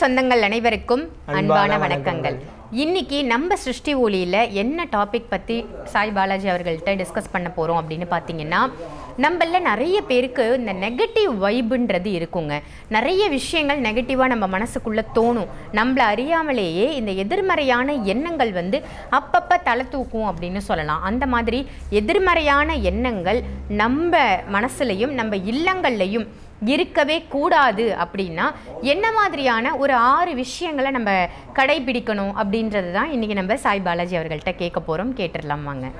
சொந்தங்கள் அனைவருக்கும் அன்பான வணக்கங்கள். இன்னைக்கு நம்ம சிருஷ்டி ஒளியில என்ன டாபிக் பத்தி சாய் பாலாஜி அவர்கள்ட்ட டிஸ்கஸ் பண்ண போறோம் அப்படின்னு பார்த்தீங்கன்னா நம்மள நிறைய பேருக்கு இந்த நெகட்டிவ் வைபுன்றது இருக்குங்க. நிறைய விஷயங்கள் நெகட்டிவாக நம்ம மனசுக்குள்ள தோணும். நம்மள அறியாமலேயே இந்த எதிர்மறையான எண்ணங்கள் வந்து அப்பப்போ தலை தூக்கும் அப்படின்னு சொல்லலாம். அந்த மாதிரி எதிர்மறையான எண்ணங்கள் நம்ம மனசுலையும் நம்ம இல்லங்கள்லையும் இருக்கவே கூடாது அப்படின்னா என்ன மாதிரியான ஒரு ஆறு விஷயங்களை நம்ம கடைபிடிக்கணும் அப்படின்றது தான் இன்றைக்கி நம்ம சாய் பாலாஜி அவர்கள்ட்ட கேட்க போகிறோம் கேட்டுடலாம் வாங்க.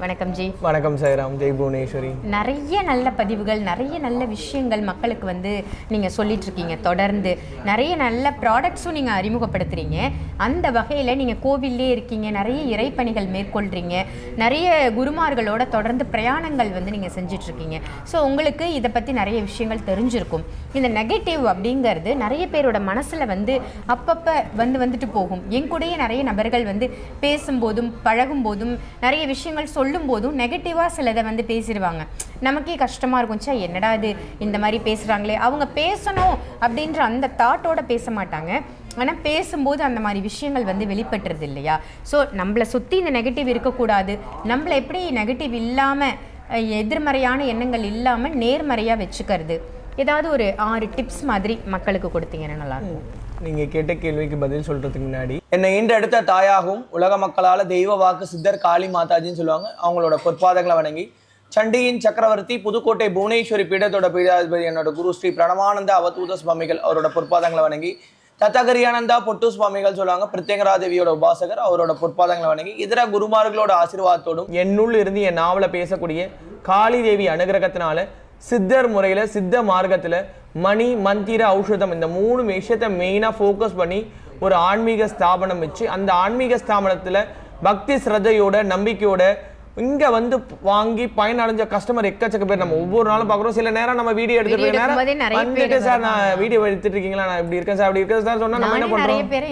வணக்கம் ஜி. வணக்கம் சாய்ராம். ஜெய் புவனேஸ்வரி. நிறைய நல்ல பதிவுகள் நிறைய நல்ல விஷயங்கள் மக்களுக்கு வந்து நீங்கள் சொல்லிட்டு இருக்கீங்க தொடர்ந்து நிறைய நல்ல ப்ராடக்ட்ஸும் நீங்கள் அறிமுகப்படுத்துறீங்க. அந்த வகையில் நீங்கள் கோவில்லே இருக்கீங்க. நிறைய இறைப்பணிகள் மேற்கொள்கிறீங்க நிறைய குருமார்களோட தொடர்ந்து பிரயாணங்கள் வந்து நீங்கள் செஞ்சுட்டு இருக்கீங்க ஸோ உங்களுக்கு இதை பற்றி நிறைய விஷயங்கள் தெரிஞ்சிருக்கும். இந்த நெகட்டிவ் அப்படிங்கிறது நிறைய பேரோட மனசில் வந்து அப்பப்போ வந்து வந்துட்டு போகும். என் கூடயே நிறைய நபர்கள் வந்து பேசும்போதும் பழகும்போதும் நிறைய விஷயங்கள் சொல்லும்போதும் நெகட்டிவாக சிலதை வந்து பேசிடுவாங்க. நமக்கே கஷ்டமாக இருக்கும். ச்சே என்னடா இது? இந்த மாதிரி பேசுகிறாங்களே அவங்க பேசணும் அப்படின்ற அந்த தாட்டோட பேச மாட்டாங்க. ஆனால் பேசும்போது அந்த மாதிரி விஷயங்கள் வந்து வெளிப்பட்டுறது இல்லையா? ஸோ நம்மளை சுற்றி இந்த நெகட்டிவ் இருக்கக்கூடாது. நம்மளை எப்படி நெகட்டிவ் இல்லாமல் எதிர்மறையான எண்ணங்கள் இல்லாமல் நேர்மறையாக வச்சுக்கிறது? ஏதாவது ஒரு ஆறு டிப்ஸ் மாதிரி மக்களுக்கு கொடுத்தீங்கன்னா நல்லா இருக்கும். நீங்கள் கேட்ட கேள்விக்கு பதில் சொல்கிறதுக்கு முன்னாடி என்னை ஈண்டெடுத்த தாயாகவும் உலக மக்களால் தெய்வ வாக்கு சித்தர் காளி மாதாஜின்னு சொல்லுவாங்க. அவங்களோட பொற்பாதங்களை வணங்கி சண்டியின் சக்கரவர்த்தி புதுக்கோட்டை புவனேஸ்வரி பீடத்தோட பீடாதிபதி என்னோட குரு ஸ்ரீ பிரணவானந்த அவதூத சுவாமிகள் அவரோட பொற்பாதங்களை வணங்கி தத்தகரியானந்தா பொட்டு சுவாமிகள் சொல்லுவாங்க. பிரத்யங்கரா தேவியோட உபாசகர் அவரோட பொற்பாதங்களை வணங்கி இதர குருமார்களோட ஆசீர்வாதத்தோடும் என்னுள் இருந்து என் நாவல பேசக்கூடிய காளி தேவி அனுகிரகத்தினால சித்தர் முறையில் சித்த மார்க்கத்தில் மணி மந்திர ஔஷதம் இந்த மூணு விஷயத்தை மெயினா ஃபோக்கஸ் பண்ணி ஒரு ஆன்மீக ஸ்தாபனம் வச்சு அந்த ஆன்மீக ஸ்தாபனத்துல பக்தி ஸ்ரத்தையோட நம்பிக்கையோட இங்க வந்து வாங்கி பயனடைஞ்ச கஸ்டமர் எக்கச்சக்க பேர் நம்ம ஒவ்வொரு நாளும் பாக்குறோம் சில நேரம் நம்ம வீடியோ எடுத்துட்டு நேரம் வந்துட்டு சார் நான் வீடியோ எடுத்துட்டு இருக்கீங்களா? நான் இப்படி இருக்கேன் சார் அப்படி இருக்கேன் சார் சொன்னா நம்ம என்ன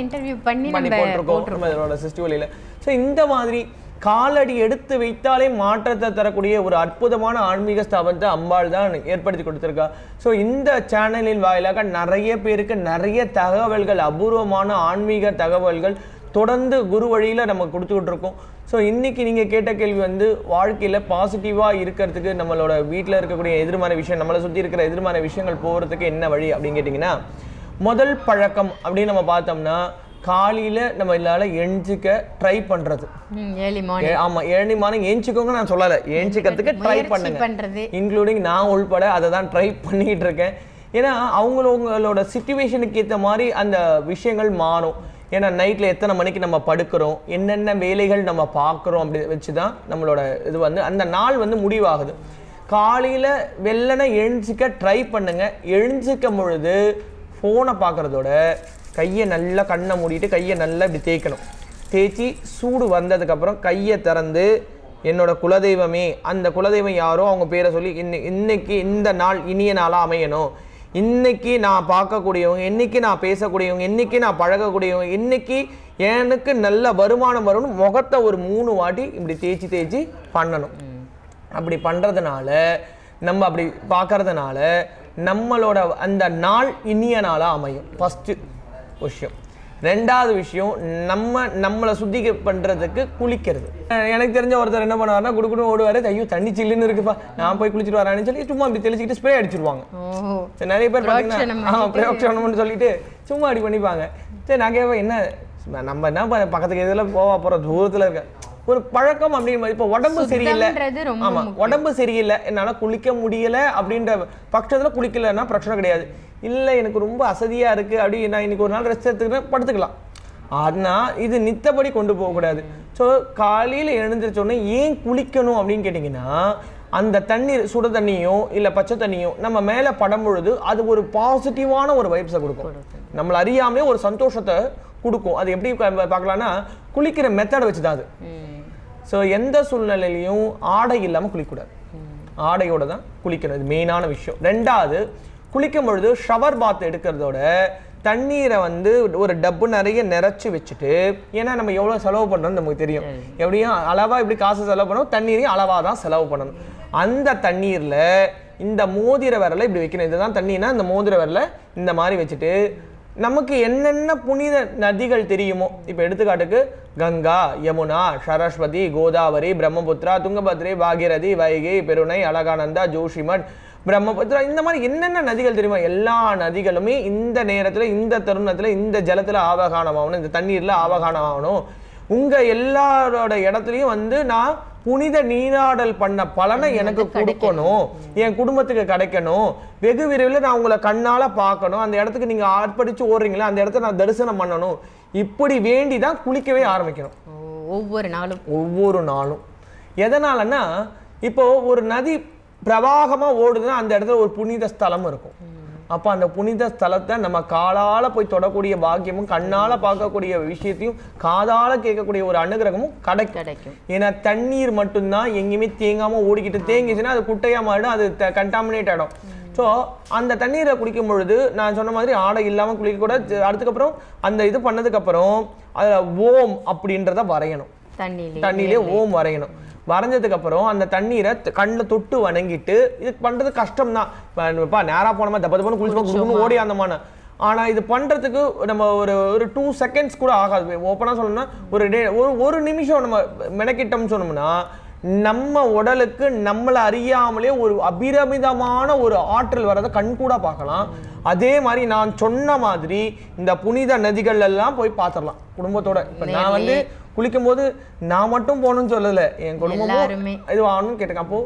இன்டர்வியூ பண்ணி போட்டிருக்கோம். இதோட சிஸ்டிவலியில் ஸோ இந்த மாதிரி காலடி எடுத்து வைத்தாலே மாற்றத்தை தரக்கூடிய ஒரு அற்புதமான ஆன்மீக ஸ்தாபனத்தை அம்பாள் தான் ஏற்படுத்தி கொடுத்துருக்கா. ஸோ இந்த சேனலின் வாயிலாக நிறைய பேருக்கு நிறைய தகவல்கள் அபூர்வமான ஆன்மீக தகவல்கள் தொடர்ந்து குரு வழியில் நம்ம கொடுத்துக்கிட்டு இருக்கோம் ஸோ இன்றைக்கி நீங்கள் கேட்ட கேள்வி வந்து வாழ்க்கையில் பாசிட்டிவாக இருக்கிறதுக்கு நம்மளோட வீட்டில் இருக்கக்கூடிய எதிர்மறை விஷயம் நம்மளை சுற்றி இருக்கிற எதிர்மறை விஷயங்கள் போகிறதுக்கு என்ன வழி அப்படின்னு கேட்டிங்கன்னா முதல் பழக்கம் அப்படின்னு நம்ம பார்த்தோம்னா காலையில நம்ம எல்லாரும் எஞ்சிக்க ட்ரை பண்றது. ஏர்லி மார்னிங் ஏ- ஆமா ஏழு மார்னிங் ஏஞ்சிக்கோங்க நான் சொல்லல. ஏஞ்சிக்கிறதுக்கு ட்ரை பண்ணுங்க. இன்க்ளூடிங் நான் உள்பட அதை தான் ட்ரை பண்ணிட்டு இருக்கேன். ஏன்னா அவங்களோட சுச்சுவேஷனுக்கு ஏற்ற மாதிரி அந்த விஷயங்கள் மாறும். ஏன்னா நைட்டில் எத்தனை மணிக்கு நம்ம படுக்கிறோம்? என்னென்ன வேலைகள் நம்ம பார்க்குறோம்? அப்படி வச்சு தான் நம்மளோட இது வந்து அந்த நாள் வந்து முடிவாகுது. காலையில் வெள்ளனை எழுஞ்சிக்க ட்ரை பண்ணுங்க. எழுஞ்சிக்கும் பொழுது ஃபோனை பார்க்குறதோட கையை நல்லா கண்ணை மூடிட்டு கையை நல்லா இப்படி தேய்க்கணும். தேய்ச்சி சூடு வந்ததுக்கப்புறம் கையை திறந்து என்னோட குலதெய்வமே அந்த குலதெய்வம் யாரோ அவங்க பேரை சொல்லி இன்னை இன்னைக்கு இந்த நாள் இனிய நாளாக அமையணும். இன்றைக்கி நான் பார்க்கக்கூடியவங்க இன்றைக்கி நான் பேசக்கூடியவங்க இன்றைக்கி நான் பழகக்கூடியவங்க இன்றைக்கி எனக்கு நல்ல வருமானம் வரும்னு முகத்தை ஒரு மூணு வாட்டி இப்படி தேய்ச்சி தேய்ச்சி பண்ணணும். அப்படி பண்ணுறதுனால நம்ம அப்படி பார்க்கறதுனால நம்மளோட அந்த நாள் இனிய நாளாக அமையும். ஃபஸ்ட்டு விஷயம். ரெண்டாவது விஷயம் நம்ம நம்மளை சுத்திக பண்றதுக்கு குளிக்கிறது. எனக்கு தெரிஞ்ச ஒருத்தர் என்ன பண்ணுவாருன்னா குடுக்குன்னு ஓடுவாரு. ஐயோ தண்ணி சில்லுன்னு இருக்குப்பா. நான் போய் குளிச்சிட்டு வரான்னு சொல்லி சும்மா அப்படி தெளிச்சுக்கிட்டு ஸ்ப்ரே அடிச்சிருவாங்க. நிறைய பேர் பார்த்தீங்கன்னா ஆ பிரயோஜனம்னு சொல்லிட்டு சும்மா அப்படி பண்ணிப்பாங்க. சரி நான் கேட்பேன் என்ன நம்ம என்ன பக்கத்துக்கு இதில் போவா போகிற தூரத்தில் இருக்க. ஒரு பழக்கம் அப்படின்னு இப்போ உடம்பு சரியில்லை. சுத்தம்ன்றது ரொம்ப ஆமா உடம்பு சரியில்லை. என்னால குளிக்க முடியல அப்படின்ற பட்சத்துல குளிக்கலைன்னா பிரச்சனை கிடையாது. இல்லை எனக்கு ரொம்ப அசதியாக இருக்குது அப்படி நான் இன்னைக்கு ஒரு நாள் ரெஸ்ட் எடுத்துக்கிறேன் படுத்துக்கலாம். ஆனால் இது நித்தபடி கொண்டு போகக்கூடாது. ஸோ காலையில் எழுந்திரிச்ச உடனே ஏன் குளிக்கணும் அப்படின்னு கேட்டிங்கன்னா அந்த தண்ணீர் சுட தண்ணியோ இல்லை பச்சை தண்ணியோ நம்ம மேலே படம் பொழுது அது ஒரு பாசிட்டிவான ஒரு வைப்ஸை கொடுக்கும். நம்மளை அறியாமலே ஒரு சந்தோஷத்தை கொடுக்கும். அது எப்படி பார்க்கலான்னா குளிக்கிற மெத்தடை வச்சு தான் அது. ஸோ எந்த சூழ்நிலையிலையும் ஆடை இல்லாமல் குளிக்கக்கூடாது. ஆடையோடு தான் குளிக்கிறது மெயினான விஷயம். ரெண்டாவது குளிக்கும் பொழுது ஷவர் பாத் எடுக்கிறதோட தண்ணீரை வந்து ஒரு டப்பு நிறைய நிறைச்சி வச்சுட்டு ஏன்னா நம்ம எவ்வளோ செலவு பண்ணுறோம்னு நமக்கு தெரியும். எப்படியும் அளவாக இப்படி காசு செலவு பண்ணணும் தண்ணீரையும் அளவாக தான் செலவு பண்ணணும். அந்த தண்ணீரில் இந்த மோதிர விரலை இப்படி வைக்கணும். இதுதான் தண்ணினா இந்த மோதிர விரலை இந்த மாதிரி வச்சுட்டு நமக்கு என்னென்ன புனித நதிகள் தெரியுமோ இப்போ எடுத்துக்காட்டுக்கு கங்கா யமுனா சரஸ்வதி கோதாவரி பிரம்மபுத்திரா துங்கபத்ரி பாகீரதி வைகை பெருணை அலகானந்தா ஜோஷிமட் பிரம்மபுத்திரா இந்த மாதிரி என்னென்ன நதிகள் தெரியுமா? எல்லா நதிகளுமே இந்த நேரத்துல இந்த தருணத்துல இந்த ஜலத்துல ஆவகானம் ஆகணும் இந்த தண்ணீர்ல ஆவகானம் ஆகணும் உங்க எல்லாரோட இடத்துலயும் வந்து நான் புனித நீராடல் பண்ண பலனை எனக்கு கொடுக்கணும். என் குடும்பத்துக்கு கிடைக்கணும். வெகு விரைவில் நான் உங்களை கண்ணால பார்க்கணும். அந்த இடத்துக்கு நீங்க ஆர்ப்பரிச்சு ஓடுறீங்களா? அந்த இடத்த நான் தரிசனம் பண்ணணும். இப்படி வேண்டி தான் குளிக்கவே ஆரம்பிக்கணும். ஒவ்வொரு நாளும். ஒவ்வொரு நாளும். எதனாலன்னா இப்போ ஒரு நதி பிரவாகமா ஓடுதுன்னா அந்த இடத்துல ஒரு புனித ஸ்தலம் இருக்கும். அப்ப அந்த புனித ஸ்தலத்தை நம்ம காலால போய் தொடக்கூடிய பாக்கியமும் கண்ணால பார்க்கக்கூடிய விஷயத்தையும் காதால கேட்கக்கூடிய ஒரு அனுகிரகமும் கிடைக்கும். கிடைக்கும். ஏன்னா தண்ணீர் மட்டும்தான் எங்கேயுமே தேங்காம ஓடிக்கிட்டு தேங்கிச்சுன்னா அது குட்டையா மாறிடும் அது கண்டாமினேட் ஆயிடும். ஸோ அந்த தண்ணீரை குடிக்கும் பொழுது நான் சொன்ன மாதிரி ஆடை இல்லாமல் குளிக்க கூட அதுக்கப்புறம் அந்த இது பண்ணதுக்கப்புறம் அதில் ஓம் அப்படின்றத வரையணும். தண்ணியிலே ஓம் வரையணும். வரைஞ்சதுக்கு அப்புறம் அந்த தண்ணீரை கண்ணில் தொட்டு வணங்கிட்டு இது பண்றது கஷ்டம் தான் இப்போ நேரா போனோமா தப்ப தப்பன்னு குடுக்கணும் ஓடி அந்தமான ஆனா இது பண்றதுக்கு நம்ம ஒரு ஒரு டூ செகண்ட்ஸ் கூட ஆகாது. ஓப்பனாக சொல்லணும்னா ஒரு டே ஒரு ஒரு நிமிஷம் நம்ம மெனக்கிட்டோம்னு சொன்னோம்னா நம்ம உடலுக்கு நம்மளை அறியாமலே ஒரு அபிரமிதமான ஒரு ஆற்றல் வரதை கண்கூட பார்க்கலாம். அதே மாதிரி நான் சொன்ன மாதிரி இந்த புனித நதிகள் எல்லாம் போய் பார்த்துடலாம். குடும்பத்தோட. இப்ப நான் வந்து குளிக்கும் போது நான் மட்டும் போகணும்னு சொல்லல. என் குடும்பமும் எல்லாருமே. இது ஆகணும்னு கேட்டேன் அப்போ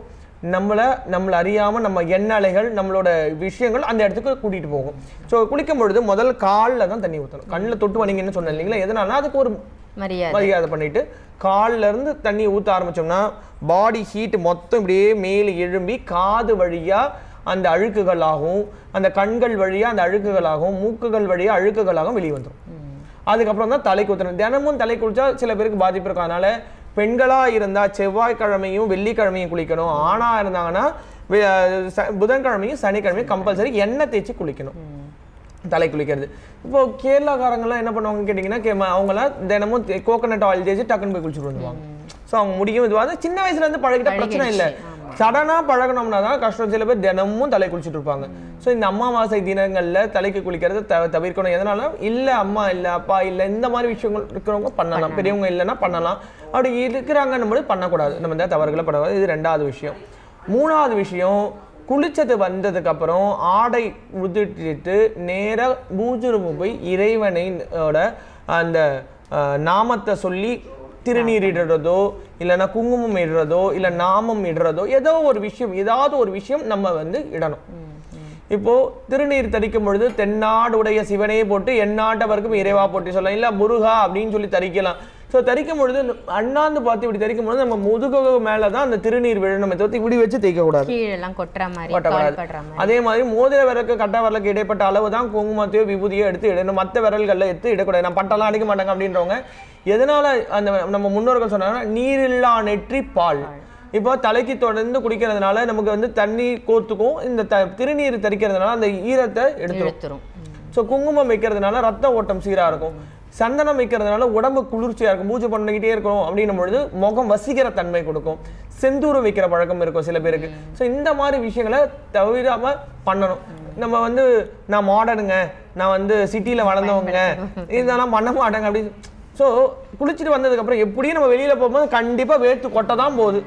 நம்மளை நம்மளை அறியாம நம்ம எண்ணலைகள் நம்மளோட விஷயங்கள் அந்த இடத்துக்கு கூட்டிட்டு போகும். ஸோ குளிக்கும் பொழுது முதல் காலில் தான் தண்ணி ஊற்றணும் கண்ணில் தொட்டு வணங்கின்னு சொன்னேன் இல்லைங்களா? எதனால அதுக்கு ஒரு மரியாதை. பண்ணிட்டு கால்ல இருந்து தண்ணி ஊத்த ஆரம்பிச்சோம்னா பாடி ஹீட் மொத்தம் இப்படியே மேலே எழும்பி காது வழியா அந்த அழுக்குகளாகவும் அந்த கண்கள் வழியா அந்த அழுக்குகளாகவும் மூக்குகள் வழியா அழுக்குகளாகவும் வெளியே வந்துடும் அதுக்கப்புறம் தான் தலை குத்தணும் தினமும் தலை குளிச்சா சில பேருக்கு பாதிப்பு இருக்கும். அதனால பெண்களா இருந்தா செவ்வாய்க்கிழமையும் வெள்ளிக்கிழமையும் குளிக்கணும். ஆணா இருந்தாங்கன்னா புதன்கிழமையும் சனிக்கிழமையும் கம்பல்சரி எண்ணெய் தேய்ச்சி குளிக்கணும். தலை குளிக்கிறது. இப்போ கேரளாக்காரங்கெல்லாம் என்ன பண்ணுவாங்கன்னு கேட்டிங்கன்னா கே அவங்களாம் தினமும் கோகனட் ஆயில் தேய்ச்சி டக்குன்னு போய் குளிச்சுட்டு வந்துருவாங்க. ஸோ அவங்க முடியும். இதுவாக சின்ன வயசுல இருந்து பழகிட்ட பிரச்சனை இல்லை. சடனா பழகணும்னா தான் கஷ்டம். சில பேர் தினமும் தலை குளிச்சுட்டு இருப்பாங்க. ஸோ இந்த அமாவாசை தினங்கள்ல தலைக்கு குளிக்கிறது தவ தவிர்க்கணும். எதனால இல்ல அம்மா இல்ல அப்பா இல்ல இந்த மாதிரி விஷயங்கள் இருக்கிறவங்க பண்ணலாம். பெரியவங்க இல்லைன்னா பண்ணலாம். அப்படி இருக்கிறாங்கன்னும் போது பண்ணக்கூடாது. நம்ம இந்த தவறுகளை பண்ணக்கூடாது இது ரெண்டாவது விஷயம். மூணாவது விஷயம் குளிச்சது வந்ததுக்கு அப்புறம் ஆடை உதிர்த்திட்டு நேரா பூஜை ரூம் போய் இறைவனையோட அந்த நாமத்தை சொல்லி திருநீர் இல்லைனா இல்லைன்னா குங்குமம் இடுறதோ இல்லை நாமம் இடுறதோ ஏதோ ஒரு விஷயம் ஏதாவது ஒரு விஷயம் நம்ம வந்து இடணும். இப்போ திருநீர் தரிக்கும் பொழுது தென்னாடுடைய சிவனையே போட்டு எந்நாட்டவருக்கும் இறைவா போட்டு சொல்லலாம். இல்ல முருகா அப்படின்னு சொல்லி தரிக்கலாம். ஸோ தரிக்கும் பொழுது அண்ணாந்து பார்த்து இப்படி தரிக்கும் பொழுது நம்ம முதுகு மேல தான் அந்த திருநீர் விழணும். தவிர்த்து இப்படி வச்சு தேய்க்க கூடாது கீழெல்லாம் கொட்டுற மாதிரி கொட்டக்கூடாது. அதே மாதிரி மோதிர விரலுக்கு கட்ட விரலுக்கு இடைப்பட்ட அளவு தான் குங்குமத்தையோ விபூதியோ எடுத்து இடணும். மற்ற விரல்கள்ல எடுத்து இடக்கூடாது. நான் பட்டெல்லாம் அடிக்க மாட்டாங்க அப்படின்றவங்க. எதனால அந்த நம்ம முன்னோர்கள் சொன்னாங்கன்னா நீரில்லா நெற்றி பால். இப்போ தலைக்கு தொடர்ந்து குடிக்கிறதுனால நமக்கு வந்து தண்ணி கோர்த்துக்கும் இந்த த திருநீர் தரிக்கிறதுனால அந்த ஈரத்தை எடுத்துரும். ஸோ குங்குமம் வைக்கிறதுனால ரத்த ஓட்டம் சீரா இருக்கும். சந்தனம் வைக்கிறதுனால உடம்பு குளிர்ச்சியா இருக்கும் பூஜை பண்ணிக்கிட்டே இருக்கணும் அப்படின்னும் பொழுது முகம் வசீகர தன்மை கொடுக்கும். செந்தூரம் வைக்கிற பழக்கம் இருக்கும் சில பேருக்கு. ஸோ இந்த மாதிரி விஷயங்களை தவிராம பண்ணணும். நம்ம வந்து நான் மாடர்னுங்க நான் வந்து சிட்டில வளர்ந்தவங்க இதெல்லாம் பண்ண மாட்டேங்க அப்படி ஸோ குளிச்சுட்டு வந்ததுக்கு அப்புறம் எப்படியும் நம்ம வெளியில போகும்போது கண்டிப்பா வேர்த்து கொட்ட தான் போகுது.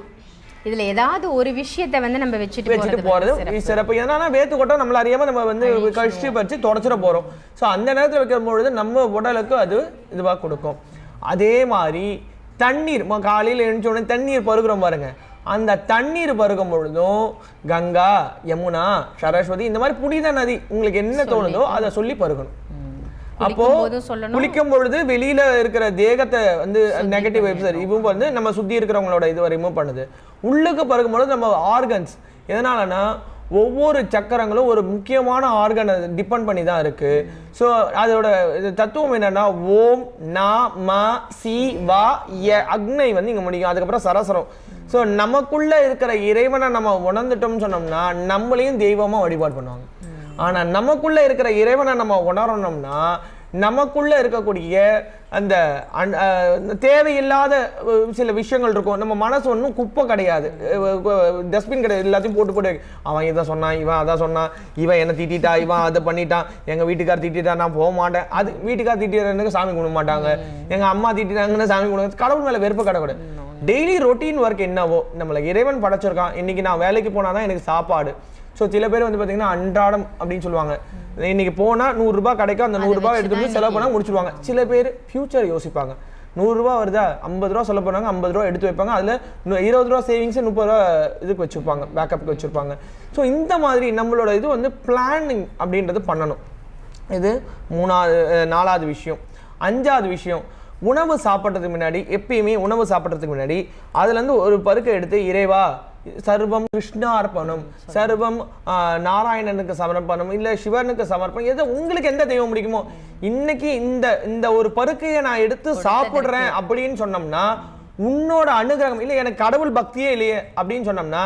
இதுல ஏதாவது ஒரு விஷயத்தை வந்து நம்ம வச்சுட்டு வச்சுட்டு போறது சிறப்பு. ஏன்னா வேத்து கொட்டா நம்மள அறியாம நம்ம வந்து கழிச்சு வச்சு தொடச்சிட போறோம். ஸோ அந்த நேரத்துல வைக்கும் பொழுது நம்ம உடலுக்கு அது இதுவா கொடுக்கும். அதே மாதிரி தண்ணீர் காலையில எழுந்த உடனே தண்ணீர் பருகுறோம் பாருங்க. அந்த தண்ணீர் பருகும் பொழுதும் கங்கா யமுனா சரஸ்வதி இந்த மாதிரி புனித நதி உங்களுக்கு என்ன தோணுதோ அதை சொல்லி பருகணும். அப்போ குளிக்கும் பொழுது வெளியில இருக்கிற தேகத்தை வந்து நெகட்டிவ் வெப்சர் இவங்க வந்து நம்ம சுத்தி இருக்கிறவங்களோட இது ரிமூவ் பண்ணுது. உள்ளுக்கு பருகும் பொழுது நம்ம ஆர்கன்ஸ் எதனாலனா ஒவ்வொரு சக்கரங்களும் ஒரு முக்கியமான ஆர்கனை டிபெண்ட் பண்ணி தான் இருக்கு. ஸோ அதோட இது தத்துவம் என்னன்னா ஓம் நா ம சி வா ய அக்னை வந்து இங்கே முடியும் அதுக்கப்புறம் சரசரம் ஸோ நமக்குள்ள இருக்கிற இறைவனை நம்ம உணர்ந்துட்டோம்னு சொன்னோம்னா நம்மளையும் தெய்வமாக வழிபாடு பண்ணுவாங்க. ஆனால் நமக்குள்ள இருக்கிற இறைவனை நம்ம உணரணும்னா நமக்குள்ள இருக்கக்கூடிய அந்த தேவையில்லாத சில விஷயங்கள் இருக்கும். நம்ம மனசு ஒன்றும் குப்பை கிடையாது. டஸ்ட்பின் கிடையாது. எல்லாத்தையும் போட்டு போட்டு. அவன் இதை சொன்னான் இவன் அதான் சொன்னான் இவன் என்ன திட்டிட்டா இவன் அதை பண்ணிட்டான் எங்க வீட்டுக்கார் திட்டிட்டா நான் போக மாட்டேன். அது வீட்டுக்கார் திட்டிடுறதுக்கு சாமி கும்பிட மாட்டாங்க. எங்க அம்மா திட்டிட்டாங்கன்னு சாமி கும்பிட கடவுள் மேல வெறுப்பு கிடக்கூடாது டெய்லி ரொட்டீன் ஒர்க் என்னவோ நம்மளை இறைவன் படைச்சிருக்கான். இன்னைக்கு நான் வேலைக்கு போனாதான் எனக்கு சாப்பாடு. ஸோ சில பேர் வந்து பார்த்தீங்கன்னா அன்றாடம் அப்படின்னு சொல்லுவாங்க. இன்னைக்கு போனால் நூறுரூபா கிடைக்கும் அந்த நூறுரூபா எடுத்து வந்து செலவு பண்ணால் முடிச்சிருவாங்க. சில பேர் ஃபியூச்சர் யோசிப்பாங்க. நூறுரூவா வருதா? ஐம்பது ரூபா சொல்ல போனாங்க ஐம்பது ரூபா எடுத்து வைப்பாங்க. அதில் இருபது ரூபா சேவிங்ஸ் முப்பது ரூபா இதுக்கு வச்சுருப்பாங்க பேக்கப்புக்கு வச்சுருப்பாங்க. ஸோ இந்த மாதிரி நம்மளோட இது வந்து பிளானிங் அப்படின்றது பண்ணணும். இது மூணாவது நாலாவது விஷயம். அஞ்சாவது விஷயம் உணவு சாப்பிட்றதுக்கு முன்னாடி எப்பயுமே உணவு சாப்பிட்றதுக்கு முன்னாடி அதுலேருந்து ஒரு பருக்கை எடுத்து இறைவா சர்வம் கிருஷ்ணார்ப்பணம் சர்வம் நாராயணனுக்கு சமர்ப்பணம் இல்லை சிவனுக்கு சமர்ப்பணம் எது உங்களுக்கு எந்த தெய்வம் பிடிக்குமோ. இன்னைக்கு இந்த இந்த ஒரு பருக்கையை நான் எடுத்து சாப்பிட்றேன் அப்படின்னு சொன்னோம்னா உன்னோட அனுகிரகம் இல்லை எனக்கு கடவுள் பக்தியே இல்லையே அப்படின்னு சொன்னோம்னா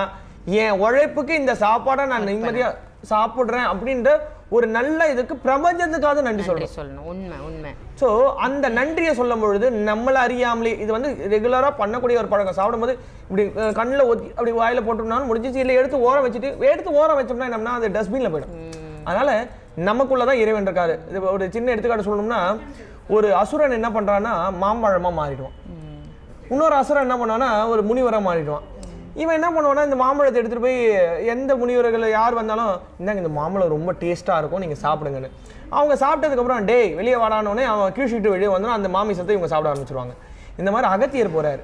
என் உழைப்புக்கு இந்த சாப்பாடை நான் நிம்மதியா சாப்பிடுறேன் அப்படின்ற ஒரு நல்ல இதுக்கு பிரபஞ்சத்துக்காக நன்றி நன்றி சொல்லணும். உண்மை உண்மை. ஸோ அந்த நன்றியை சொல்லும் பொழுது நம்மள அறியாமலே இது வந்து ரெகுலராக பண்ணக்கூடிய ஒரு பழக்கம். சாப்பிடும்போது இப்படி கண்ணில் ஒத்தி அப்படி வாயில போட்டோம்னாலும் முடிஞ்சிச்சு இல்லை எடுத்து ஓரம் வச்சுட்டு எடுத்து ஓரம் வச்சோம்னா என்னன்னா அது டஸ்ட்பினில் போயிடும். அதனால நமக்குள்ள தான் இறைவன் இருக்காரு. இது ஒரு சின்ன எடுத்துக்காட்டு சொல்லணும்னா ஒரு அசுரன் என்ன பண்றான்னா மாம்பழமா மாறிடுவான். இன்னொரு அசுரன் என்ன பண்ணுவான்னா ஒரு முனிவரா மாறிடுவான். இவன் என்ன பண்ணுவான்னா இந்த மாம்பழத்தை எடுத்துட்டு போய் எந்த முனிவர்கள் யார் வந்தாலும் இந்தாங்க இந்த மாம்பழம் ரொம்ப டேஸ்டா இருக்கும் நீங்க சாப்பிடுங்கன்னு. அவங்க சாப்பிட்டதுக்கு அப்புறம் டேய் வெளியே வாடானோடனே அவன் கீழ்ச்சிட்டு வெளியே வந்தோன்னா அந்த மாமிசத்தை இவங்க சாப்பிட ஆரம்பிச்சிருவாங்க. இந்த மாதிரி அகத்தியர் போறாரு.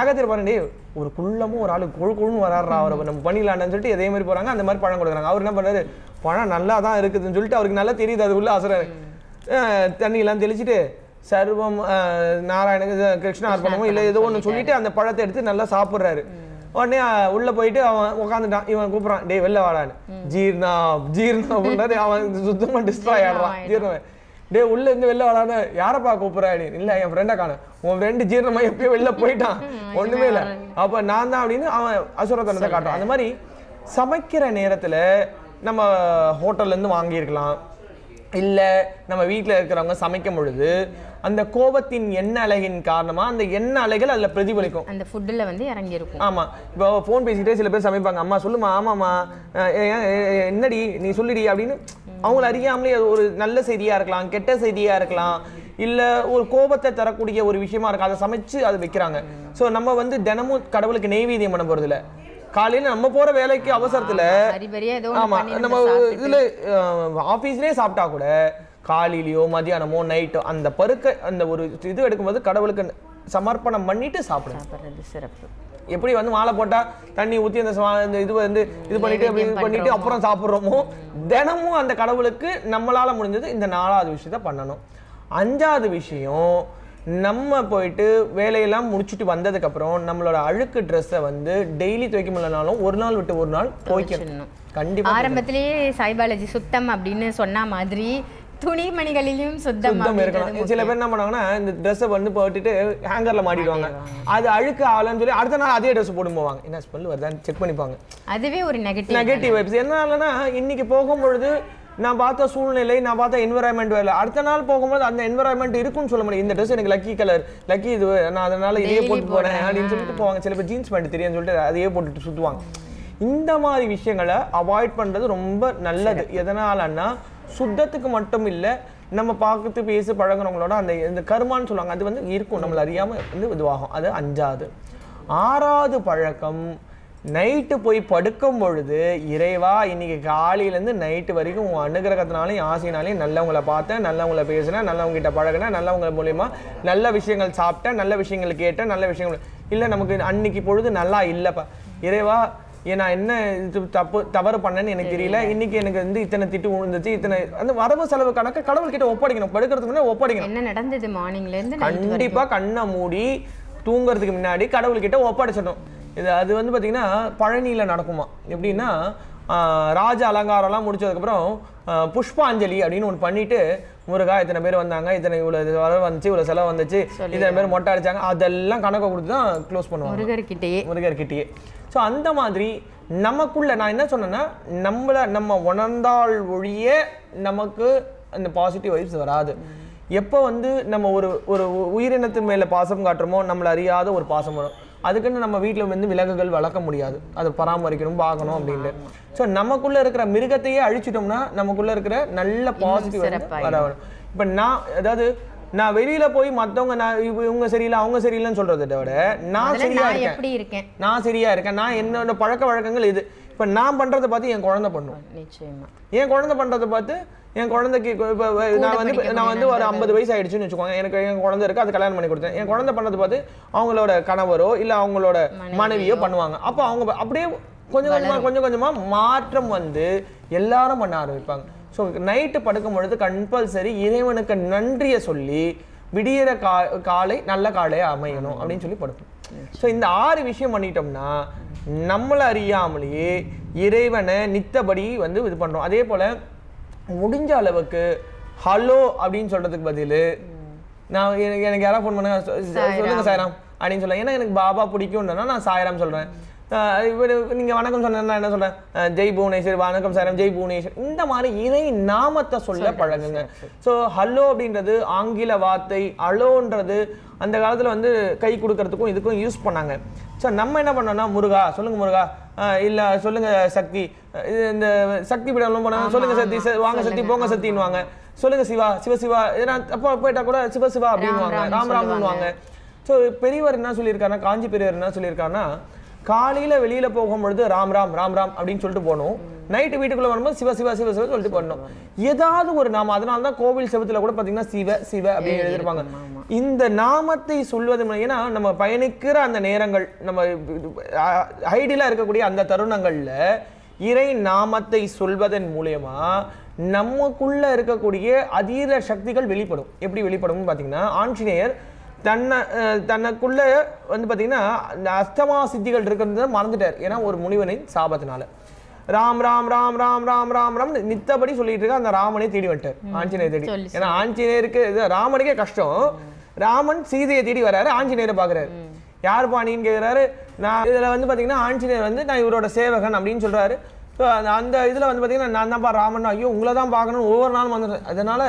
அகத்தியர் பாருங்க டேய் ஒரு குள்ளமும் ஒரு ஆளு கொழு கொழுன்னு வராடுறா அவரை. நம்ம பண்ணிடலான்னு சொல்லிட்டு இதே மாதிரி போறாங்க அந்த மாதிரி பழம் கொடுக்குறாங்க. அவர் என்ன பண்றாரு பழம் நல்லா தான் இருக்குதுன்னு சொல்லிட்டு அவருக்கு நல்லா தெரியுது அது உள்ள அசுரன் அஹ் தண்ணியெல்லாம் தெளிச்சிட்டு சர்வம் நாராயண கிருஷ்ண அர்ப்பணமும் இல்லை ஏதோ ஒன்று சொல்லிட்டு அந்த பழத்தை எடுத்து நல்லா சாப்பிட்றாரு. உடனே உள்ள போயிட்டு அவன் உட்காந்துட்டான் இவன் கூப்பிட்றான் டேய் வெளில வாடான்னு. ஜீர்ணா ஜீர்ணா அப்படின்றது அவன் சுத்தமா டிஸ்ட்ராய் ஆடுறான் ஜீரணம் டேய் உள்ள இருந்து வெளில வாடான்னு யாரப்பா கூப்பிட்றா? நீ இல்ல என் ஃப்ரெண்டை காணும். உன் ஃப்ரெண்டு ஜீரணமா எப்பயோ வெளில போயிட்டான். ஒண்ணுமே இல்லை. அப்ப நான் தான் அப்படின்னு அவன் அசுரத்தனத்தை காட்டுறான். அந்த மாதிரி சமைக்கிற நேரத்துல நம்ம ஹோட்டல்ல இருந்து வாங்கியிருக்கலாம். இல்ல நம்ம வீட்ல இருக்கிறவங்க சமைக்கும் பொழுது அந்த கோபத்தின் எண்ணெய் அலையின் காரணமா அந்த எண்ணெய் அலைகள் அதுல பிரதிபலிக்கும். அந்த ஃபுட்டில் வந்து இறங்கி இருக்கும் ஆமா. இப்போ ஃபோன் பேசிக்கிட்டே சில பேர் சமைப்பாங்க. அம்மா சொல்லுமா ஆமாம்மா. என்னடி? நீ சொல்லுடி அப்படின்னு அவங்கள அறியாமலே அது ஒரு நல்ல செய்தியா இருக்கலாம் கெட்ட செய்தியா இருக்கலாம் இல்ல ஒரு கோபத்தை தரக்கூடிய ஒரு விஷயமா இருக்கும் அதை சமைச்சு அதை வைக்கிறாங்க. சோ நம்ம வந்து தினமும் கடவுளுக்கு நெய்வேத்தியம் பண்ண போறது இல்ல காலையில நம்ம போற வேலைக்கு அவசரத்துல ஆமா நம்ம இதுல ஆபீஸ்லயே சாப்பிட்டா கூட காலையிலயோ மதியானமோ நைட்டோ அந்த பருக்க அந்த ஒரு இது எடுக்கும்போது கடவுளுக்கு சமர்ப்பணம் பண்ணிட்டு சாப்பிட்றது சிறப்பு. எப்படி வந்து மாலை போட்டா தண்ணி ஊத்தி அந்த இது வந்து இது பண்ணிட்டு அப்படி இது பண்ணிட்டு அப்புறம் சாப்பிடுறோமோ தினமும் அந்த கடவுளுக்கு நம்மளால முடிஞ்சது இந்த நாலாவது விஷயத்த பண்ணணும். அஞ்சாவது விஷயம் நம்ம போயிட்டு வேலையெல்லாம் முடிச்சுட்டு வந்ததுக்கு அப்புறம் நம்மளோட அழுக்கு ட்ரெஸ்ஸை வந்து டெய்லி துவைக்க முடியலனாலும் ஒரு நாள் விட்டு ஒரு நாள் துவைக்கணும். துவைச்சிடணும். கண்டிப்பா ஆரம்பத்திலேயே சாய்பாலாஜி சுத்தம் அப்படின்னு சொன்ன மாதிரி துணிமணிகளிலும் சுத்தம் சுத்தம் இருக்கலாம் சில பேர் என்ன பண்ணாங்கன்னா இந்த ட்ரெஸ்ஸை வந்து போட்டுட்டு ஹேங்கர்ல மாட்டிடுவாங்க. அது அழுக்கு ஆகலன்னு சொல்லி அடுத்த நாள் அதே ட்ரெஸ் போட்டு போவாங்க. என்ன ஸ்மெல் வருதான்னு செக் பண்ணிப்பாங்க. அதுவே ஒரு நெகட்டிவ் நெகட்டிவ் வைப்ஸ் என்னன்னா இன்னைக்கு போகும்பொழுது நான் பார்த்த சூழ்நிலை நான் பார்த்த என்விரான்மெண்ட் வேலை அடுத்த நாள் போகும்போது அந்த என்விரான்மெண்ட் இருக்குன்னு சொல்ல முடியும். இந்த ட்ரெஸ் எனக்கு லக்கி கலர் லக்கி இது நான் அதனால இதையே போட்டு போறேன். அப்படின்னு சொல்லிட்டு போவாங்க. சில பேர் ஜீன்ஸ் பேண்ட் தெரியும்னு சொல்லிட்டு அதையே போட்டுட்டு சுத்துவாங்க. இந்த மாதிரி விஷயங்களை அவாய்ட் பண்றது ரொம்ப நல்லது. எதனாலன்னா சுத்தத்துக்கு மட்டும் இல்லை நம்ம பார்த்து பேசி பழகுறவங்களோட அந்த இந்த கருமான்னு சொல்லுவாங்க அது வந்து இருக்கும். நம்மளை அறியாமல் வந்து இதுவாகும். அது அஞ்சாவது. ஆறாவது பழக்கம் நைட்டு போய் படுக்கும் பொழுது இறைவா இன்னைக்கு காலையிலேருந்து நைட்டு வரைக்கும் உன் அனுகிரகத்தினாலையும் ஆசையினாலையும் நல்லவங்களை பார்த்தேன் நல்லவங்களை பேசினேன் நல்லவங்க கிட்ட பழகினேன் நல்லவங்க மூலயமா நல்ல விஷயங்கள் சாப்பிட்டேன் நல்ல விஷயங்கள் கேட்டேன் நல்ல விஷயங்கள் இல்லை நமக்கு அன்னைக்கு பொழுது நல்லா இல்லைப்பா. இறைவா ஏன் நான் என்ன இது தப்பு தவறு பண்ணேன்னு எனக்கு தெரியல. இன்னைக்கு எனக்கு வந்து இத்தனை திட்டு விழுந்துச்சு இத்தனை அந்த வரவு செலவு கணக்கு கடவுள்கிட்ட ஒப்படைக்கணும். படுக்கிறதுக்கு முன்னாடி ஒப்படைக்கணும். என்ன நடந்தது மார்னிங்ல இருந்து? கண்டிப்பா கண்ணை மூடி தூங்குறதுக்கு முன்னாடி கடவுள்கிட்ட ஒப்படைச்சிடணும். இது அது வந்து பாத்தீங்கன்னா பழனியில நடக்குமா? எப்படின்னா ராஜ அலங்காரம்லாம் முடிச்சதுக்கப்புறம் புஷ்பாஞ்சலி அப்படின்னு ஒன்று பண்ணிட்டு முருகா இத்தனை பேர் வந்தாங்க இத்தனை இவ்வளோ இது வர வந்துச்சு இவ்வளோ செலவு வந்துச்சு இத்தனை பேர் மொட்டை அடிச்சாங்க அதெல்லாம் கணக்கை கொடுத்து தான் க்ளோஸ் பண்ணுவாங்க. முருகர்கிட்டயே. முருகர்கிட்டயே. ஸோ அந்த மாதிரி நமக்குள்ள நான் என்ன சொன்னேன்னா நம்மள நம்ம உணர்ந்தால் ஒழிய நமக்கு அந்த பாசிட்டிவ் வைப்ஸ் வராது. எப்போ வந்து நம்ம ஒரு ஒரு உயிரினத்தின் மேல பாசம் காட்டுறோமோ நம்மளை அறியாத ஒரு பாசம் வரும். அதுக்குன்னு நம்ம வீட்டில் வந்து விலங்குகள் வளர்க்க முடியாது. அதை பராமரிக்கணும் பார்க்கணும் அப்படின்ட்டு. ஸோ நமக்குள்ள இருக்கிற மிருகத்தையே அழிச்சிட்டோம்னா நமக்குள்ள இருக்கிற நல்ல பாசிட்டிவ். வர வரும். இப்போ நான் அதாவது நான் வெளியில போய் மத்தவங்க நான் இவ- இவங்க சரியில்லை அவங்க சரியில்லைன்னு சொல்றதை விட நான் சரியா இருக்கேன். நான் சரியா இருக்கேன். நான் என்னோட பழக்க வழக்கங்கள் இது இப்போ நான் பண்றதை பார்த்து என் குழந்தை பண்ணும். நிச்சயமா. என் குழந்தை பண்றதை பார்த்து என் குழந்தைக்கு இப்போ நான் வந்து நான் வந்து ஒரு ஐம்பது வயசு ஆயிடுச்சுன்னு வச்சுக்கோங்க. எனக்கு என் குழந்தை இருக்கு அது கல்யாணம் பண்ணி கொடுத்தேன். என் குழந்தை பண்ணதை பார்த்து அவங்களோட கணவரோ இல்ல அவங்களோட மனைவியோ. பண்ணுவாங்க. அப்போ அவங்க அப்படியே கொஞ்சம் கொஞ்சமா கொஞ்சம் கொஞ்சமா மாற்றம் வந்து எல்லாரும் பண்ண ஆரம்பிப்பாங்க. ஸோ நைட்டு படுக்கும் பொழுது கம்பல்சரி இறைவனுக்கு நன்றியை சொல்லி விடியற கா காலை நல்ல காலையா அமையணும் அப்படின்னு சொல்லி படுக்கணும் ஸோ இந்த ஆறு விஷயம் பண்ணிட்டோம்னா நம்மளை அறியாமலேயே இறைவனை நித்தபடி வந்து இது பண்றோம். அதே போல முடிஞ்ச அளவுக்கு ஹலோ அப்படின்னு சொல்றதுக்கு பதில் நான் எனக்கு யாராவது ஃபோன் பண்ண சொல்லுங்க சாய்ராம் அப்படின்னு சொல்ல ஏன்னா எனக்கு பாபா பிடிக்கும்னா நான் சாய்ராம் சொல்றேன். ஆஹ் இவரு நீங்க வணக்கம் சொன்னா என்ன சொல்றேன் ஆஹ் ஜெய் புவனேஸ்வர் வணக்கம் சாய்ராம் ஜெய் புவனேஸ்வர். இந்த மாதிரி இறை நாமத்தை சொல்ல பழகுங்க. ஸோ ஹலோ அப்படின்றது ஆங்கில வார்த்தை அலோன்றது அந்த காலத்துல வந்து கை கொடுக்கறதுக்கும் இதுக்கும் யூஸ் பண்ணாங்க. ஸோ நம்ம என்ன பண்ணோம்னா முருகா சொல்லுங்க முருகா. இல்ல சொல்லுங்க சக்தி. இந்த சக்தி படம் போனாங்க சொல்லுங்க சக்தி வாங்க சக்தி போங்க சக்தின்னுவாங்க. சொல்லுங்க சிவா சிவ சிவா. ஏன்னா அப்போ போயிட்டா கூட சிவ சிவா அப்படின்னுவாங்க. ராம் ராம் ராம்னுவாங்க. ஸோ பெரியவர் என்ன சொல்லியிருக்காருன்னா காஞ்சி பெரியவர் என்ன சொல்லியிருக்காருன்னா காலையில வெளியில போகும்பொழுது ராம் ராம் ராம் ராம் அப்படின்னு சொல்லிட்டு போகணும். நைட்டு வீட்டுக்குள்ள வரும்போது சிவ சிவா சிவ சிவ சொல்லிட்டு போடணும் ஏதாவது ஒரு நாமம் அதனால தான் கோவில் செவத்துல கூட பாத்தீங்கன்னா சிவ சிவ அப்படின்னு எழுதிருப்பாங்க இந்த நாமத்தை சொல்வது ஏன்னா நம்ம பயணிக்கிற அந்த நேரங்கள் நம்ம ஐடியலா இருக்கக்கூடிய அந்த தருணங்கள்ல இறை நாமத்தை சொல்வதன் மூலியமா நமக்குள்ள இருக்கக்கூடிய அதீத சக்திகள் வெளிப்படும். எப்படி வெளிப்படும்னு பாத்தீங்கன்னா ஆஞ்சநேயர் தன்னை தனக்குள்ள வந்து பாத்தீங்கன்னா அந்த அஸ்தமா சித்திகள் இருக்கிறத மறந்துட்டார். ஏன்னா ஒரு முனிவனின் சாபத்தினால. ராம் ராம் ராம் ராம் ராம் ராம் ராம் நித்தபடி சொல்லிட்டு இருக்க அந்த ராமனை தேடி வந்துட்டார். ஆஞ்சநேயர் தேடி. ஏன்னா ஆஞ்சநேயருக்கு இது ராமனுக்கே கஷ்டம். ராமன் சீதையை தேடி வராரு. ஆஞ்சநேயரை பாக்குறாரு யார் பாணின்னு கேக்குறாரு. நான் இதுல வந்து பாத்தீங்கன்னா ஆஞ்சநேயர் வந்து நான் இவரோட சேவகன் அப்படின்னு சொல்றாரு. ஸோ அந்த இதுல வந்து பாத்தீங்கன்னா நான் தான்ப்பா ராமன். ஐயோ உங்களை தான் பார்க்கணும் ஒவ்வொரு நாளும் வந்து அதனால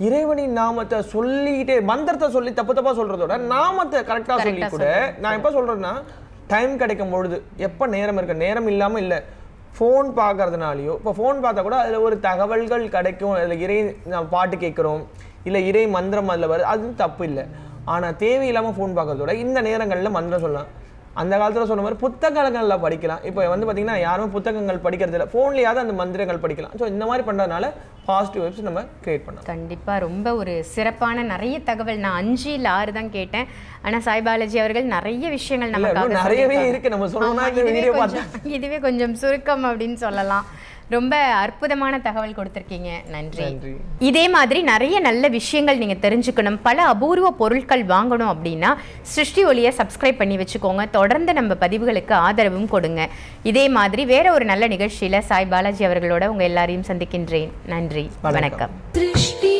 இறைவனின் நாமத்தை சொல்லிக்கிட்டே மந்திரத்தை சொல்லி தப்பு தப்பா சொல்றதோட நாமத்தை கரெக்டா சொல்லி கூட நான் எப்ப சொல்றேன்னா டைம் கிடைக்கும் பொழுது எப்ப நேரம் இருக்கு நேரம் இல்லாம இல்ல. ஃபோன் பார்க்கறதுனாலயோ இப்போ ஃபோன் பார்த்தா கூட அதில் ஒரு தகவல்கள் கிடைக்கும் அதில் இறை நான் பாட்டு கேட்குறோம் இல்லை இறை மந்திரம் அதில் வருது அது தப்பு இல்லை. ஆனால் தேவையில்லாமல் ஃபோன் பார்க்கறதோட இந்த நேரங்களில் மந்திரம் சொல்லலாம். அந்த காலத்தில் சொன்ன மாதிரி புத்தகங்களில் படிக்கலாம். இப்போ வந்து பார்த்தீங்கன்னா யாருமே புத்தகங்கள் படிக்கிறது இல்லை ஃபோன்லேயாவது அந்த மந்திரங்கள் படிக்கலாம். ஸோ இந்த மாதிரி பண்ணுறதுனால பாசிட்டிவ் வைப்ஸ் நம்ம கிரியேட் பண்ணலாம். கண்டிப்பா ரொம்ப ஒரு சிறப்பான நிறைய தகவல். நான் அஞ்சு இல்ல ஆறு தான் கேட்டேன். ஆனா சாய் பாலாஜி அவர்கள் நிறைய விஷயங்கள் நமக்காக நிறையவே. இருக்கு. நம்ம சொல்லணும்னா இதுவே கொஞ்சம் சுருக்கம் அப்படின்னு சொல்லலாம். ரொம்ப அற்புதமான தகவல் கொடுத்துருக்கீங்க. நன்றி. இதே மாதிரி நிறைய நல்ல விஷயங்கள் நீங்கள் தெரிஞ்சுக்கணும். பல அபூர்வ பொருட்கள் வாங்கணும் அப்படின்னா சிருஷ்டி ஒளியை சப்ஸ்கிரைப் பண்ணி வச்சுக்கோங்க. தொடர்ந்து நம்ம பதிவுகளுக்கு ஆதரவும் கொடுங்க. இதே மாதிரி வேற ஒரு நல்ல நிகழ்ச்சியில் சாய் பாலாஜி அவர்களோட உங்கள் எல்லாரையும் சந்திக்கின்றேன். நன்றி. வணக்கம். திருஷ்டி